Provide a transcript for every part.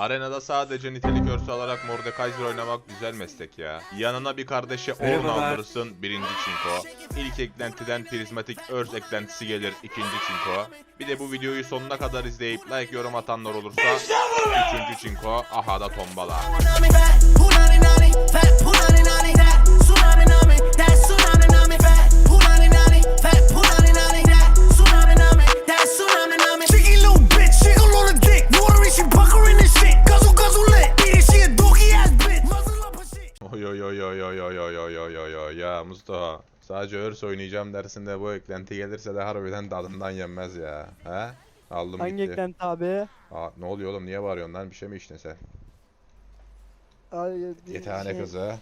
Arenada sadece nitelik örsü alarak Mordekaiser oynamak güzel meslek ya. Yanına bir kardeşe Orn aldırırsın birinci çinko. İlk eklentiden prizmatik örs eklentisi gelir ikinci çinko. Bir de bu videoyu sonuna kadar izleyip like yorum atanlar olursa üçüncü çinko aha da tombala. Ya Mustafa. Sadece örs oynayacağım dersinde bu eklenti gelirse de harbiden tadından yenmez ya. He? Aldım Hangi gitti. eklenti abi? Aa, ne oluyor oğlum niye bağırıyorsun lan bir şey mi içtin sen? Ay, Yetane şey, kızı.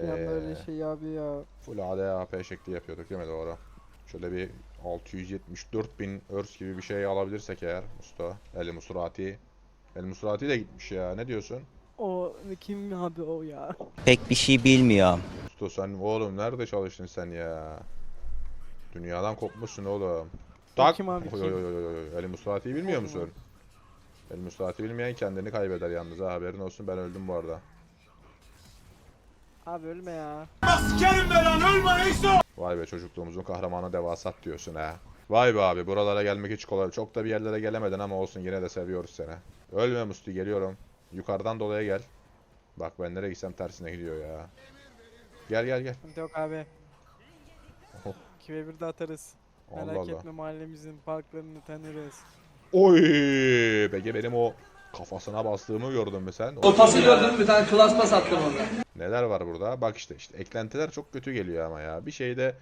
Bir anda Ee, öyle şey abi ya. Full ADAP şekli yapıyorduk değil mi doğru? Şöyle bir 674 bin örs gibi bir şey alabilirsek eğer Mustafa. El Musurati. El Musurati de gitmiş ya ne diyorsun? O kim abi o ya? Pek bir şey bilmiyorum. Mustafa sen oğlum nerede çalıştın sen ya? Dünyadan kopmuşsun oğlum. Tak. kim abi, Oy, kim? oy, oy, oy. El Musurati'yi bilmiyor musun? El Musurati bilmeyen kendini kaybeder yalnız ha haberin olsun ben öldüm bu arada. Abi ölme ya. Vay be çocukluğumuzun kahramanı devasat diyorsun ha. Vay be abi buralara gelmek hiç kolay. Çok da bir yerlere gelemedin ama olsun yine de seviyoruz seni. Ölme Musti geliyorum. Yukarıdan dolaya gel. Bak ben nereye gitsem tersine gidiyor ya. Gel gel gel. Sıkıntı yok abi. Oh. 2 ve 1 de atarız. Allah Merak Allah. etme mahallemizin parklarını tanırız. Oy! Peki benim o kafasına bastığımı gördün mü sen? O pası gördün mü? Bir tane klas pas attım orada. Neler var burada? Bak işte işte eklentiler çok kötü geliyor ama ya. Bir şeyde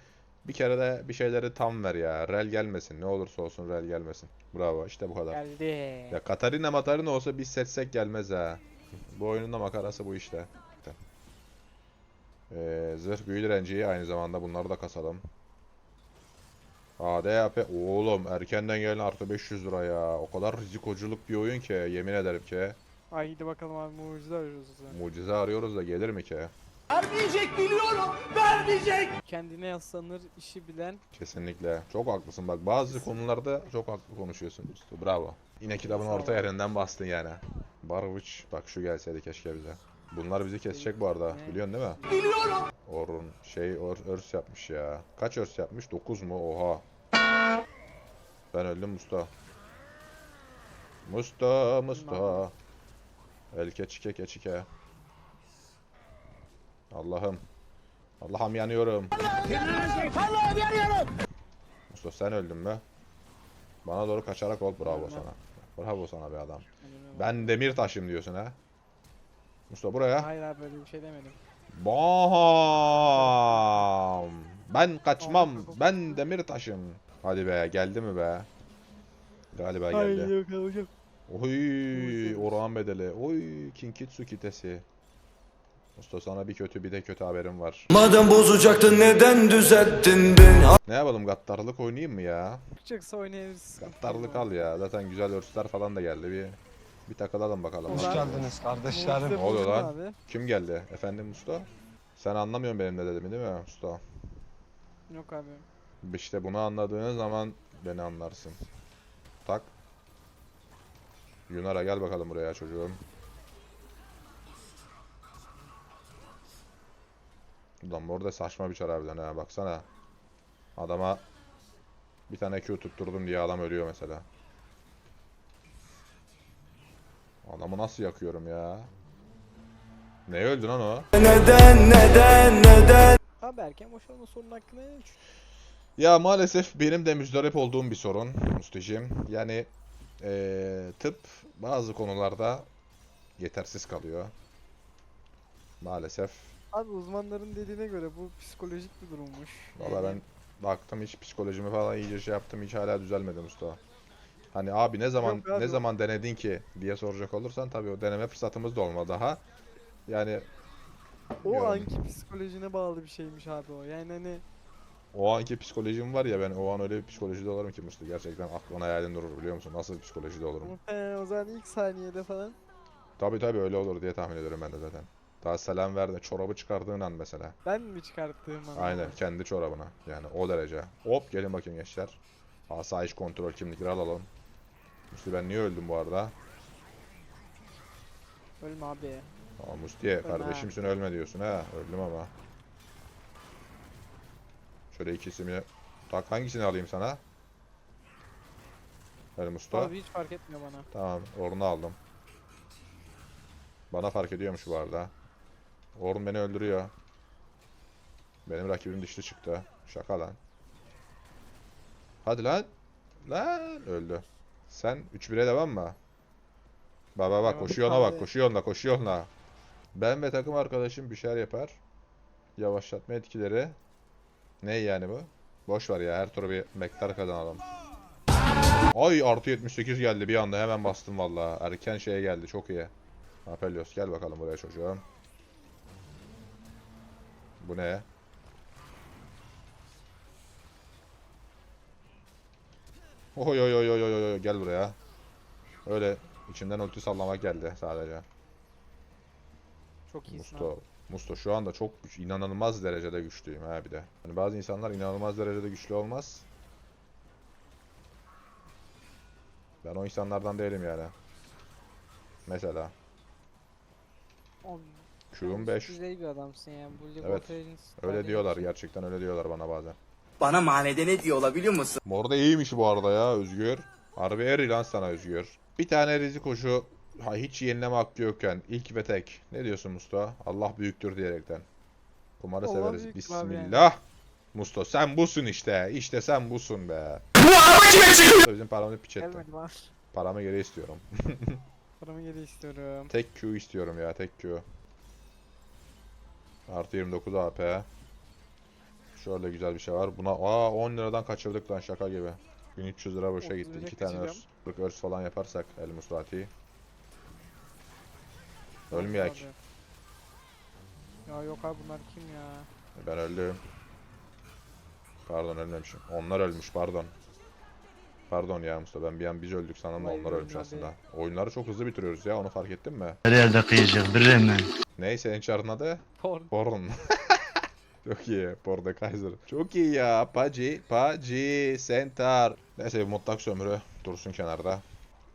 bir kere de bir şeyleri tam ver ya. Rel gelmesin. Ne olursa olsun rel gelmesin. Bravo işte bu kadar. Geldi. Ya Katarina Matarina olsa biz seçsek gelmez ha. Bu oyunun da makarası bu işte. Ee, zırh büyü direnciyi aynı zamanda bunları da kasalım. ADAP oğlum erkenden gelen artı 500 lira ya. O kadar rizikoculuk bir oyun ki yemin ederim ki. Haydi bakalım abi mucize arıyoruz zaman. Mucize arıyoruz da gelir mi ki? Kendine yaslanır işi bilen. Kesinlikle. Çok haklısın bak bazı konularda çok haklı konuşuyorsun. Usta. Bravo. Yine kitabın orta yerinden bastın yani. Barwich bak şu gelseydi keşke bize. Bunlar bizi kesecek bu arada. Biliyorsun değil mi? Biliyorum. Orun şey or, örs yapmış ya. Kaç örs yapmış? 9 mu? Oha. Ben öldüm Musta. Musta, Musta. Elke çike keçike. Allah'ım. Allah'ım yanıyorum. Mustafa sen öldün mü? Bana doğru kaçarak ol. Bravo Ölmem. sana. Bravo sana be adam. Ben... Ben demir taşım diyorsun ha. Mustafa buraya. Hayır abi böyle bir şey demedim. Bam. Ben kaçmam. Ben demir taşım. Hadi be geldi mi be? Galiba geldi. Hocam. Oy Orhan bedeli. Oy Kinkitsu kitesi. Mustafa sana bir kötü bir de kötü haberim var. Madem bozacaktın neden düzelttin beni? Ne yapalım gattarlık oynayayım mı ya? Çıkacaksa oynayabiliriz. yok. al ya. Zaten güzel örsler falan da geldi. Bir bir takılalım bakalım. Hoş geldiniz kardeşlerim. Ne oluyor lan? Abi. Kim geldi? Efendim usta? Sen anlamıyorsun benim ne dediğimi değil mi usta? Yok abi. İşte bunu anladığın zaman beni anlarsın. Tak. Yunara gel bakalım buraya çocuğum. Ulan bu arada saçma bir çar harbiden ha baksana. Adama bir tane Q tutturdum diye adam ölüyor mesela. Adamı nasıl yakıyorum ya? Neye öldü lan o? Neden neden neden? Abi erken boşalma sorunun hakkında ne? Ya maalesef benim de müzdarip olduğum bir sorun Mustacığım. Yani eee, tıp bazı konularda yetersiz kalıyor. Maalesef. Abi uzmanların dediğine göre bu psikolojik bir durummuş. Valla ben baktım hiç psikolojimi falan iyice şey yaptım hiç hala düzelmedi Mustafa. Hani abi ne zaman Yok abi. ne zaman denedin ki diye soracak olursan tabii o deneme fırsatımız da olmadı daha. Yani o bilmiyorum. anki psikolojine bağlı bir şeymiş abi o. Yani hani o anki psikolojim var ya ben o an öyle bir psikolojide olurum ki Mustafa gerçekten aklın hayalin durur biliyor musun? Nasıl bir psikolojide olurum? o zaman ilk saniyede falan Tabii tabii öyle olur diye tahmin ediyorum ben de zaten. Daha selam ver de çorabı çıkardığın an mesela. ben mi çıkarttığım an. Aynen kendi çorabına. Yani o derece. Hop gelin bakayım gençler. Asayiş kontrol kimlikleri alalım. Müslü ben niye öldüm bu arada? Ölme abi. Aa, Mustiye kardeşimsin ölme diyorsun ha. Öldüm ama. Şöyle ikisini tak hangisini alayım sana? Hadi Mustafa. Abi hiç fark etmiyor bana. Tamam, Orn'u aldım. Bana fark ediyormuş bu arada. Orn beni öldürüyor. Benim rakibim dişli çıktı. Şaka lan. Hadi lan. Lan öldü. Sen 3-1'e devam mı? Bak bak koşuyor ona bak koşuyor ona koşuyor ona. Ben ve takım arkadaşım bir şeyler yapar. Yavaşlatma etkileri. Ne yani bu? Boş ver ya her turu bir mektar kazanalım. Ay artı 78 geldi bir anda hemen bastım valla. Erken şeye geldi çok iyi. Apelios gel bakalım buraya çocuğum. Bu ne? Oy oy oy oy oy oy gel buraya. Öyle içinden ulti sallamak geldi sadece. Çok iyisin Musto, abi. Musto şu anda çok güç, inanılmaz derecede güçlüyüm ha bir de. Hani bazı insanlar inanılmaz derecede güçlü olmaz. Ben o insanlardan değilim yani. Mesela Abi, Üst 5. Düzey bir adamsın ya. Bu League Evet, Öyle var diyorlar gerçekten öyle diyorlar bana bazen. Bana mahallede ne diyorlar biliyor musun? Mor da iyiymiş bu arada ya Özgür. Harbi eri lan sana Özgür. Bir tane rizik koşu ha, hiç yenileme hakkı yokken ilk ve tek. Ne diyorsun Mustafa? Allah büyüktür diyerekten. Kumarı Allah severiz. büyüktür abi yani. Bismillah. Musto sen busun işte. İşte sen busun be. Bizim paramı piç ettin. Gelmedi bana. Paramı geri istiyorum. Paramı geri istiyorum. Tek Q istiyorum ya tek Q. Artı 29 AP. Şöyle güzel bir şey var. Buna aa 10 liradan kaçırdık lan şaka gibi. 1300 lira boşa 30 gitti. lira 2 tane örs. kaçıracağım. 40 örs falan yaparsak El Musrati. Ölmeyek. Ya yok abi bunlar kim ya? Ben öldüm. Pardon ölmemişim. Onlar ölmüş pardon. Pardon ya Mustafa ben bir an biz öldük Vay onlar ölmüş aslında. Oyunları çok hızlı bitiriyoruz ya onu fark ettin mi? Her yerde kıyacak bir hemen. Neyse senin çarın adı? Porn. Porn. Çok iyi. Porno Kaiser. Çok iyi ya. Paci. Paci. Center. Neyse mutlak sömürü dursun kenarda.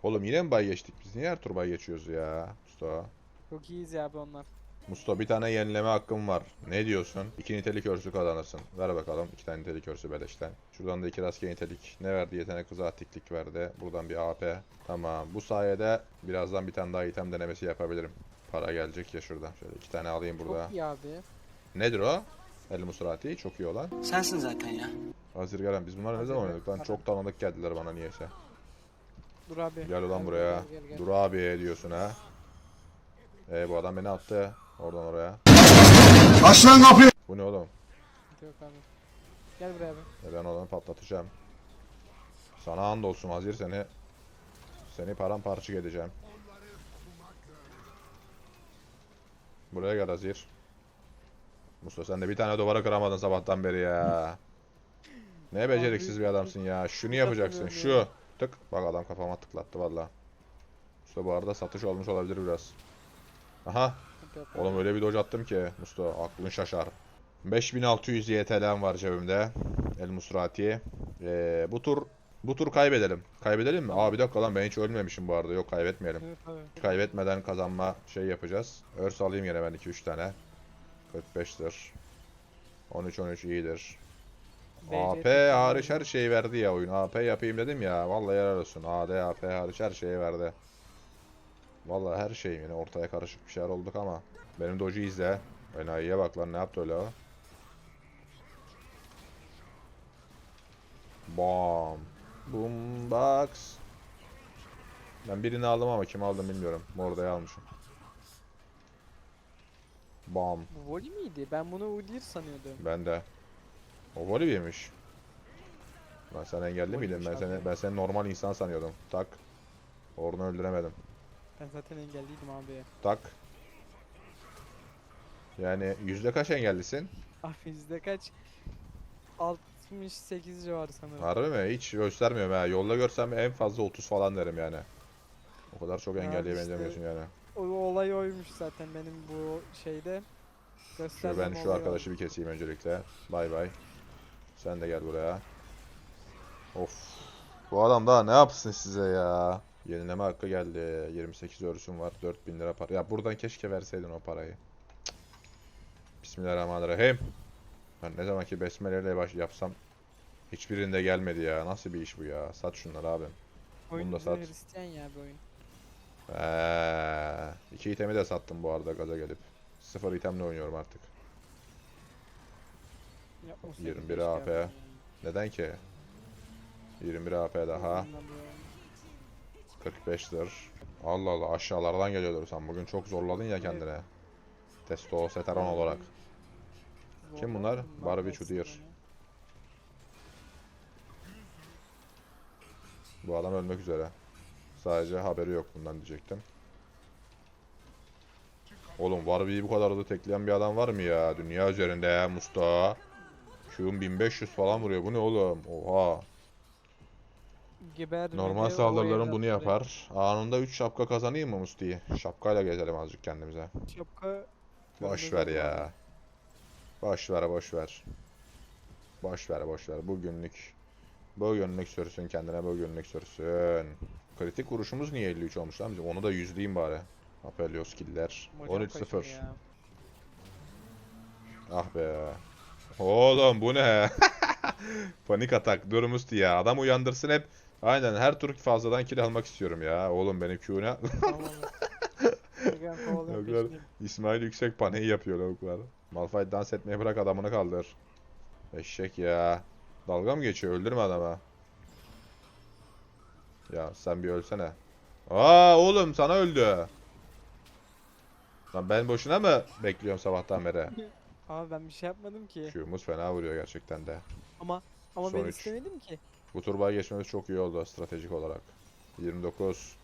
Oğlum yine mi bay geçtik biz? Niye her tur bay geçiyoruz ya? Mustafa. Çok iyiyiz ya abi onlar. Mustafa bir tane yenileme hakkım var. Ne diyorsun? İki nitelik örsü kazanırsın. Ver bakalım. iki tane nitelik örsü beleşten. Şuradan da iki rastgele nitelik. Ne verdi? Yetenek hızı atiklik verdi. Buradan bir AP. Tamam. Bu sayede birazdan bir tane daha item denemesi yapabilirim. Para gelecek ya şuradan. Şöyle iki tane alayım burada. Çok iyi abi. Nedir o? El Musrati çok iyi olan. Sensin zaten ya. Hazır gelen biz bunları ne zaman oynadık lan? Çok tanıdık geldiler bana niyeyse. Dur abi. Gel ulan buraya. gel, gel, gel. Dur abi diyorsun ha. E bu adam beni attı. Oradan oraya. Aç lan kapıyı. Bu ne oğlum? Yok abi. Gel buraya abi. E ben onu patlatacağım. Sana and olsun Hazır seni. Seni paramparça edeceğim. Buraya gel Hazır. Mustafa sen de bir tane duvara kıramadın sabahtan beri ya. Ne beceriksiz bir adamsın ya. Şunu yapacaksın. Şu. Tık. Bak adam kafama tıklattı valla. Mustafa bu arada satış olmuş olabilir biraz. Aha. Oğlum öyle bir dodge attım ki Mustafa aklın şaşar. 5600 YTL'm var cebimde. El Musrati. Ee, bu tur bu tur kaybedelim. Kaybedelim mi? Aa bir dakika lan ben hiç ölmemişim bu arada. Yok kaybetmeyelim. Evet abi. Kaybetmeden kazanma şey yapacağız. Örs alayım yine ben 2-3 tane. 45'tir. 13-13 iyidir. AP hariç her şeyi verdi ya oyun. AP yapayım dedim ya. Vallahi helal olsun. AD, AP hariç her şeyi verdi. Vallahi her şeyim yine ortaya karışık bir şeyler olduk ama. Benim doju izle. Enayiye bak lan ne yaptı öyle o. Bam. Boombox. Ben birini aldım ama kim aldım bilmiyorum. Morda'yı almışım. Bam. Bu Voli miydi? Ben bunu Udyr sanıyordum. Ben de. O Volibear'miş. Ben sen engelli miydin? Ben Volibear seni ben seni normal insan sanıyordum. Tak. Orunu öldüremedim. Ben zaten engelliydim abi. Tak. Yani yüzde kaç engellisin? Abi yüzde kaç? 68 civarı sanırım. Harbi mi? Hiç göstermiyorum ha. Yolda görsem en fazla 30 falan derim yani. O kadar çok Ya engelliye işte- benzemiyorsun yani. O olay oymuş zaten benim bu şeyde. Göstermem ben şu oluyor. arkadaşı bir keseyim öncelikle. Bay bay. Sen de gel buraya. Of. Bu adam daha ne yapsın size ya? Yenileme hakkı geldi. 28 örsüm var. 4000 lira para. Ya buradan keşke verseydin o parayı. Cık. Bismillahirrahmanirrahim. Ben ne zamanki besmeleyle baş yapsam hiçbirinde gelmedi ya. Nasıl bir iş bu ya? Sat şunları abi. Oyun da sat. Hristiyan ya bir oyun. Eee, iki itemi de sattım bu arada gaza gelip. Sıfır itemle oynuyorum artık. Yapmasaydım 21 keşke AP. abi. Neden ki? 21 AP daha. Bundan böyle. 45'tir. Allah Allah aşağılardan geliyordur sen bugün çok zorladın ya kendine. Testosteron olarak. Kim bunlar? Zorladım ben Barbie de Bu adam ölmek üzere. Sadece haberi yok bundan diyecektim. Oğlum Barbie'yi bu kadar hızlı tekleyen bir adam var mı ya? Dünya üzerinde ya Mustafa. Q'un 1500 falan vuruyor. Bu ne oğlum? Oha. Geber Normal saldırıların bunu da- yapar. Anında 3 şapka kazanayım mı Musti? Şapkayla gezelim azıcık kendimize. Şapka Boş ver ya. Boş ver boş ver. Boş ver boş ver. Bugünlük. Bugünlük sürsün kendine bugünlük sürsün. Kritik vuruşumuz niye 53 olmuş lan? Onu da yüzleyeyim bari. Apelios killer. Hocam 13-0. kaçın ya. Ah be. Oğlum bu ne? Panik atak. Dur Musti ya. Adam uyandırsın hep. Aynen her tur fazladan kill almak istiyorum ya. Oğlum benim Q'na. İsmail yüksek paneyi yapıyor lavuklar. Malphite dans etmeyi bırak adamını kaldır. Eşek ya. Dalga mı geçiyor? Öldürme adama. Ya sen bir ölsene. Aa oğlum sana öldü. Lan ben boşuna mı bekliyorum sabahtan beri? Abi ben bir şey yapmadım ki. Q'muz fena vuruyor gerçekten de. Ama ama Son ben üç. istemedim ki. Bu turbayı geçmemiz çok iyi oldu stratejik olarak. 29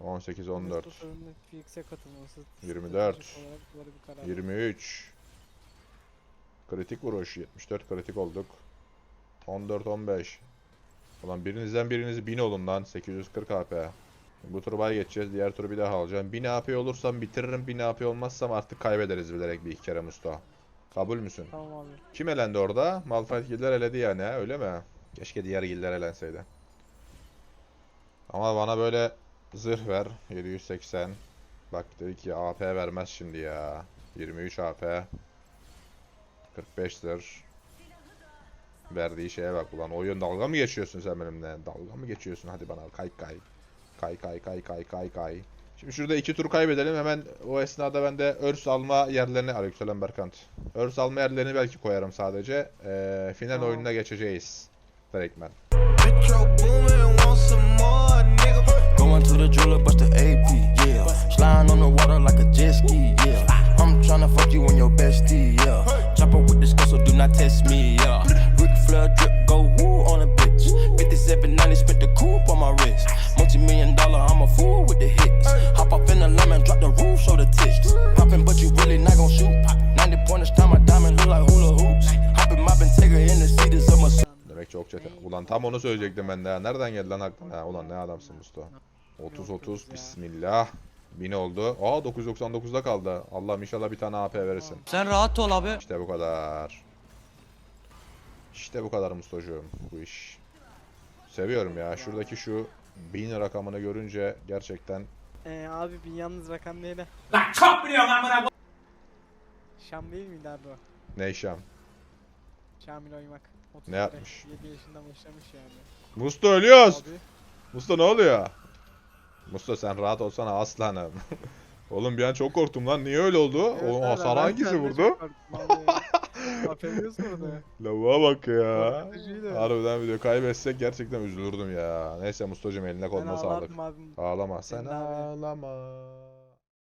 18 14 Mustafa'nın Netflix'e katılması. 24, stratejik olarak doğru bir karar. 23 Kritik vuruş 74 kritik olduk 14 15 Ulan birinizden biriniz 1000 olun lan 840 AP Bu turbayı geçeceğiz diğer turu bir daha alacağım 1000 AP olursam bitiririm 1000 AP olmazsam artık kaybederiz bilerek bir iki kere Mustafa Kabul müsün? Tamam abi. Kim elendi orada? Malphite Giller eledi yani öyle mi? Keşke diğer giller elenseydi. Ama bana böyle zırh ver. 780. Bak dedi ki AP vermez şimdi ya. 23 AP. 45 zırh. Verdiği şeye bak ulan oyun dalga mı geçiyorsun sen benimle? Dalga mı geçiyorsun? Hadi bana kay kay. Kay kay kay kay kay kay. Şimdi şurada iki tur kaybedelim. Hemen o esnada ben de örs alma yerlerini... Aleykümselam Berkant. Örs alma yerlerini belki koyarım sadece. Ee, final Tamam. oyununa geçeceğiz. Direktmen. Metro çok çete. Ulan tam onu söyleyecektim ben de. ya. Nereden geldi lan aklına? Ulan ne adamsın Mustafa. 30 Yok 30 ya. bismillah. 1000 oldu. Aa 999'da kaldı. Allah'ım inşallah bir tane AP verirsin. Sen rahat ol abi. İşte bu kadar. İşte bu kadar Mustafa'cığım bu iş. Seviyorum ya. Şuradaki şu 1000 rakamını görünce gerçekten Ee, abi bin yalnız rakam neydi? Şam değil miydi abi o? Neyşam. Şamil oymak. Ne yapmış? 7 yaşında başlamış yani. Musta ölüyoruz. Abi Musta ne oluyor? Musta sen rahat olsana aslanım. Oğlum bir an çok korktum lan. Niye öyle oldu? Evet o hasar hangisi vurdu? Affediyorsun orada. Lavuğa bak ya. Harbiden video kaybetsek gerçekten üzülürdüm ya. Neyse Mustacığım eline koluna sağlık. Ağlama. Sen ağlama.